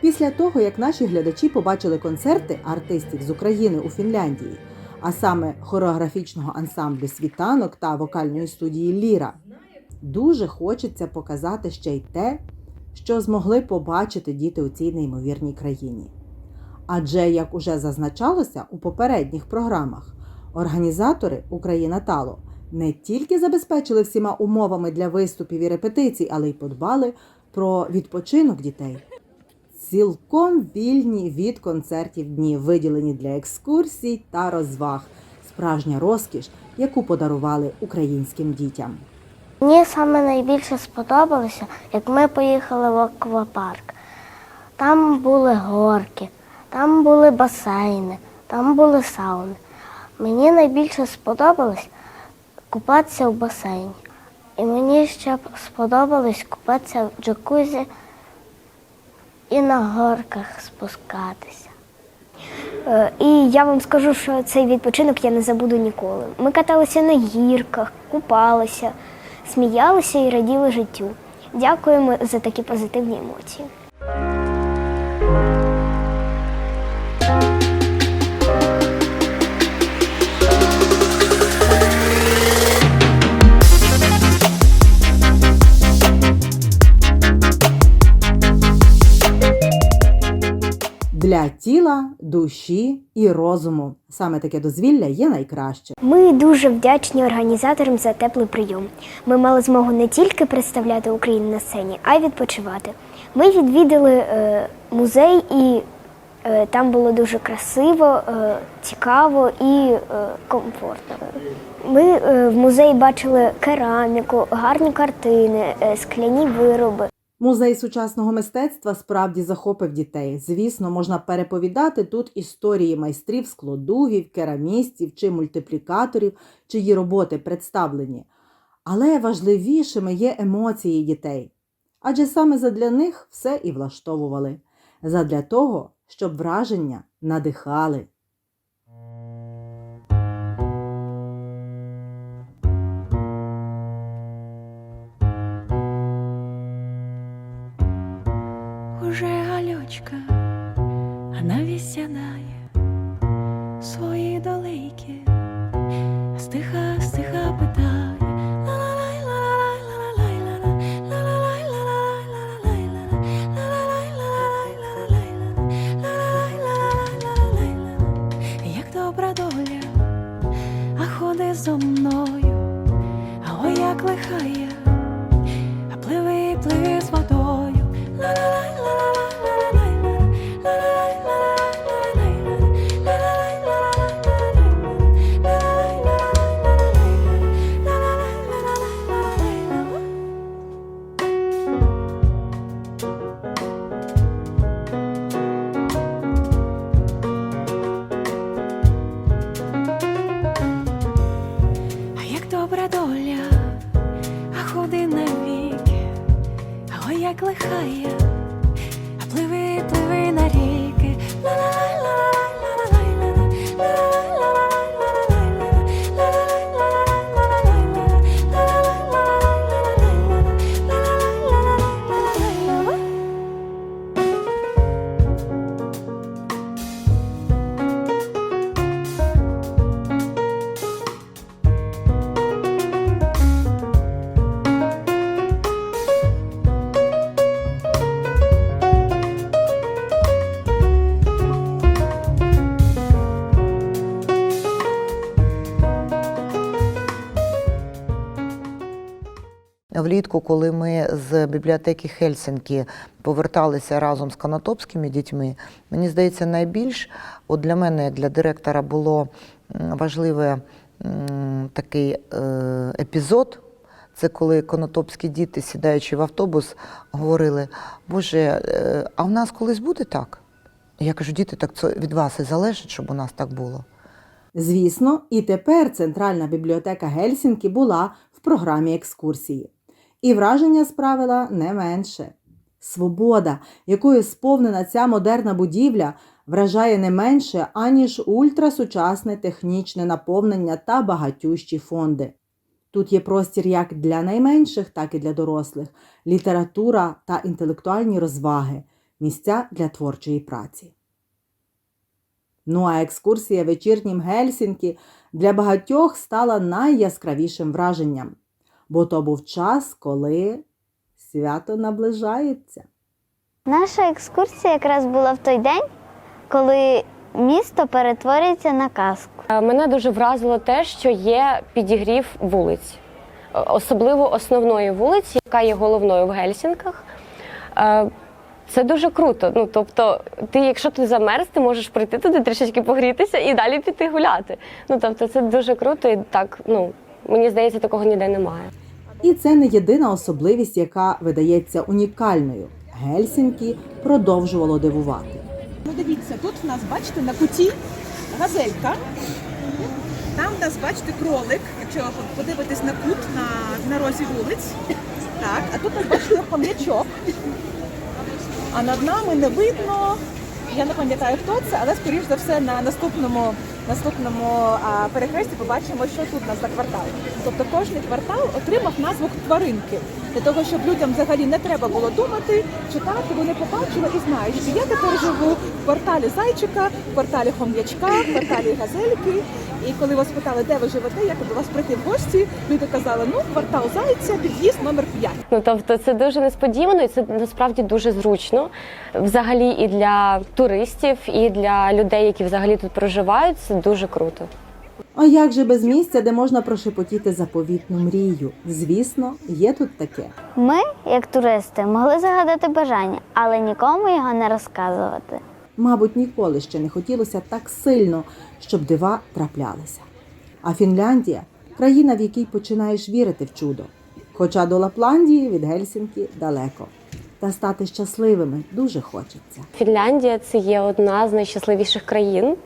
Після того, як наші глядачі побачили концерти артистів з України у Фінляндії, а саме хореографічного ансамблю світанок та вокальної студії Ліра, дуже хочеться показати ще й те, що змогли побачити діти у цій неймовірній країні. Адже, як уже зазначалося у попередніх програмах, організатори Україна Тало не тільки забезпечили всіма умовами для виступів і репетицій, але й подбали про відпочинок дітей. Цілком вільні від концертів дні, виділені для екскурсій та розваг. Справжня розкіш, яку подарували українським дітям. Мені саме найбільше сподобалося, як ми поїхали в аквапарк. Там були горки, там були басейни, там були сауни. Мені найбільше сподобалось купатися в басейні. І мені ще сподобалось купатися в джакузі і на горках спускатися. Е, І я вам скажу, що цей відпочинок я не забуду ніколи. Ми каталися на гірках, купалися, сміялися і раділи життю. Дякуємо за такі позитивні емоції. Для тіла, душі і розуму саме таке дозвілля є найкраще. Ми дуже вдячні організаторам за теплий прийом. Ми мали змогу не тільки представляти Україну на сцені, а й відпочивати. Ми відвідали е, музей, і е, там було дуже красиво, е, цікаво і е, комфортно. Ми е, в музеї бачили кераміку, гарні картини, е, скляні вироби. Музей сучасного мистецтва справді захопив дітей. Звісно, можна переповідати тут історії майстрів складувів, керамістів чи мультиплікаторів, чиї роботи представлені. Але важливішими є емоції дітей. Адже саме задля них все і влаштовували. Задля того, щоб враження надихали. річка, вона вісянає свої долейки, стиха, стиха питає, лалай, лалай, лалай, лалай, лалай, лалай, лалай, як добра доля, а ходи зо мною, а о як лихає, а пливи, пливи. Влітку, коли ми з бібліотеки Хельсинкі поверталися разом з канатопськими дітьми, мені здається, найбільш от для мене, для директора, було важливе такий е, епізод. Це коли конотопські діти, сідаючи в автобус, говорили: Боже, е, а в нас колись буде так? Я кажу, діти, так це від вас і залежить, щоб у нас так було. Звісно, і тепер Центральна бібліотека Гельсінкі була в програмі екскурсії. І враження справила не менше. Свобода, якою сповнена ця модерна будівля, вражає не менше, аніж ультрасучасне технічне наповнення та багатющі фонди. Тут є простір як для найменших, так і для дорослих, література та інтелектуальні розваги, місця для творчої праці. Ну а екскурсія вечірнім Гельсінкі для багатьох стала найяскравішим враженням, бо то був час, коли свято наближається. Наша екскурсія якраз була в той день, коли місто перетворюється на казку. Е, Мене дуже вразило те, що є підігрів вулиць, Е, особливо основної вулиці, яка є головною в Гельсінках. Е, Це дуже круто. Ну тобто, ти, якщо ти замерз, ти можеш прийти туди трішечки погрітися і далі піти гуляти. Ну тобто, це дуже круто, і так ну мені здається, такого ніде немає. І це не єдина особливість, яка видається унікальною. Гельсінкі продовжувало дивувати. Ну дивіться, тут в нас, бачите, на куті газелька. Там в нас, бачите, кролик, якщо ви подивитесь на кут на, на розі вулиць. Так, а тут, бачите, хом'ячок. А над нами не видно. Я не пам'ятаю, хто це, але скоріш за все на наступному, наступному перехресті побачимо, що тут у нас за квартал. Тобто кожний квартал отримав назву тваринки. Для того, щоб людям взагалі не треба було думати, читати, вони побачили і знають, що я тепер живу в кварталі зайчика, в кварталі хом'ячка, в кварталі газельки. І коли вас питали, де ви живете, як до вас прийти в гості, люди казали, ну квартал зайця, під'їзд номер 5. Ну тобто, це дуже несподівано, і це насправді дуже зручно. Взагалі, і для туристів, і для людей, які взагалі тут проживають, це дуже круто. А як же без місця, де можна прошепотіти заповітну мрію? Звісно, є тут таке. Ми, як туристи, могли загадати бажання, але нікому його не розказувати. Мабуть, ніколи ще не хотілося так сильно, щоб дива траплялися. А Фінляндія країна, в якій починаєш вірити в чудо. Хоча до Лапландії від Гельсінкі далеко. Та стати щасливими дуже хочеться. Фінляндія це є одна з найщасливіших країн.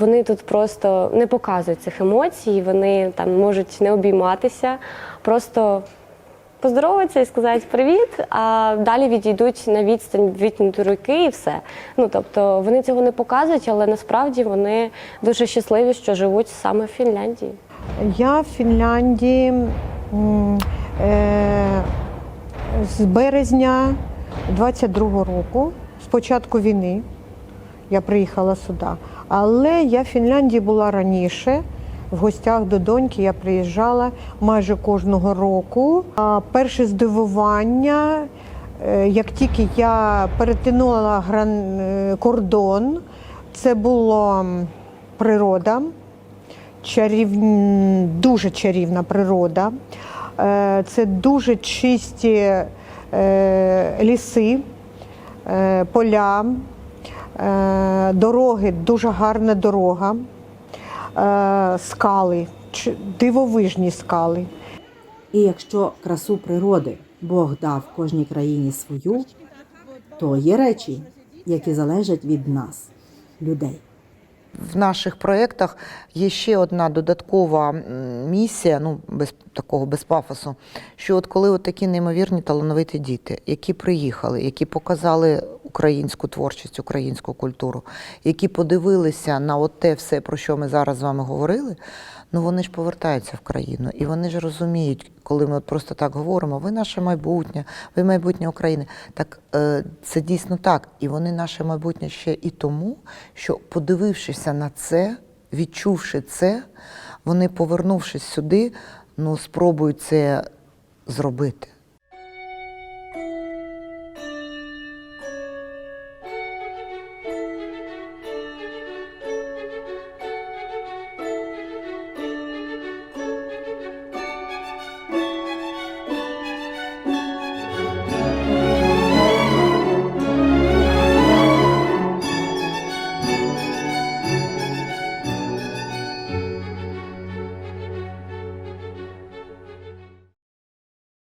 Вони тут просто не показують цих емоцій, вони там можуть не обійматися, просто поздороватися і сказати привіт, а далі відійдуть на відстань відтягнути руки і все. Ну тобто вони цього не показують, але насправді вони дуже щасливі, що живуть саме в Фінляндії. Я в Фінляндії е, з березня 22-го року, з початку війни, я приїхала сюди. Але я в Фінляндії була раніше. В гостях до доньки я приїжджала майже кожного року. А перше здивування, е, як тільки я перетинула е, кордон, це була природа чарів... дуже чарівна природа. Е, Це дуже чисті ліси, поля, дороги, дуже гарна дорога, е, скали, дивовижні скали. І якщо красу природи Бог дав кожній країні свою, то є речі, які залежать від нас, людей. В наших проєктах є ще одна додаткова місія, ну без такого без пафосу. Що от коли от такі неймовірні талановиті діти, які приїхали, які показали українську творчість, українську культуру, які подивилися на от те все, про що ми зараз з вами говорили, ну вони ж повертаються в країну, і вони ж розуміють, коли ми от просто так говоримо, ви наше майбутнє, ви майбутнє України. Так е, це дійсно так. І вони наше майбутнє ще і тому, що подивившися на це, відчувши це, вони, повернувшись сюди, ну спробують це зробити.